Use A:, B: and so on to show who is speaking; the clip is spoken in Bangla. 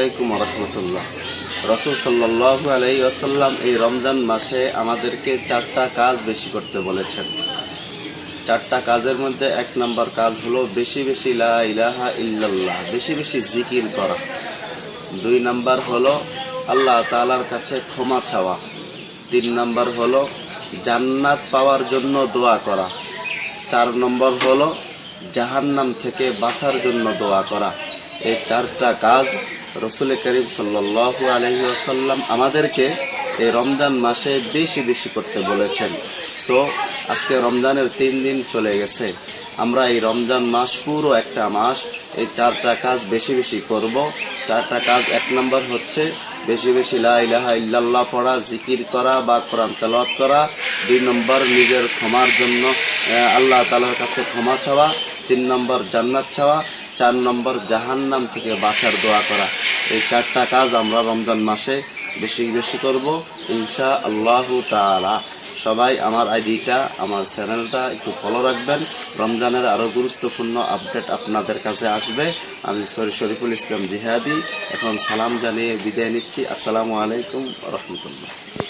A: আলাইকুম রহমতুল্লাহ রসুল সাল্লাহ আলাই আসাল্লাম এই রমজান মাসে আমাদেরকে চারটা কাজ বেশি করতে বলেছেন। চারটা কাজের মধ্যে এক নম্বর কাজ হলো বেশি বেশি লা ইলাহা ইল্লাল্লাহ, বেশি বেশি জিকির করা। দুই নাম্বার হলো আল্লাহ তাআলার কাছে ক্ষমা চাওয়া। তিন নাম্বার হলো জান্নাত পাওয়ার জন্য দোয়া করা। চার নম্বর হলো জাহান্নাম থেকে বাঁচার জন্য দোয়া করা। এই চারটা কাজ রসুল করিম সাল্লাল্লাহু আলহি আসাল্লাম আমাদেরকে এই রমজান মাসে বেশি বেশি করতে বলেছেন। সো আজকে রমজানের তিন দিন চলে গেছে। আমরা এই রমজান মাস পুরো একটা মাস, এই চারটা কাজ বেশি বেশি করব। চারটা কাজ, এক নম্বর হচ্ছে বেশি বেশি লা ইলাহা ইল্লাল্লাহ পড়া, জিকির করা বা কোরআন তেলাওয়াত করা। দুই নম্বর, নিজের ক্ষমার জন্য আল্লাহ তালার কাছে ক্ষমা চাওয়া। তিন নম্বর জান্নাত ছাওয়া চার নম্বর জাহান্নাম থেকে বাঁচার দোয়া করা। এই চারটা কাজ আমরা রমজান মাসে বেশি বেশি করব ইনশা আল্লাহ তাআলা। সবাই আমার আইডিটা, আমার চ্যানেলটা একটু ফলো রাখবেন। রমজানের আরও গুরুত্বপূর্ণ আপডেট আপনাদের কাছে আসবে। আমি সরি, শরীফুল ইসলাম জিহাদি। এখন সালাম জানিয়ে বিদায় নিচ্ছি। আসসালামু আলাইকুম রহমতুল্লাহ।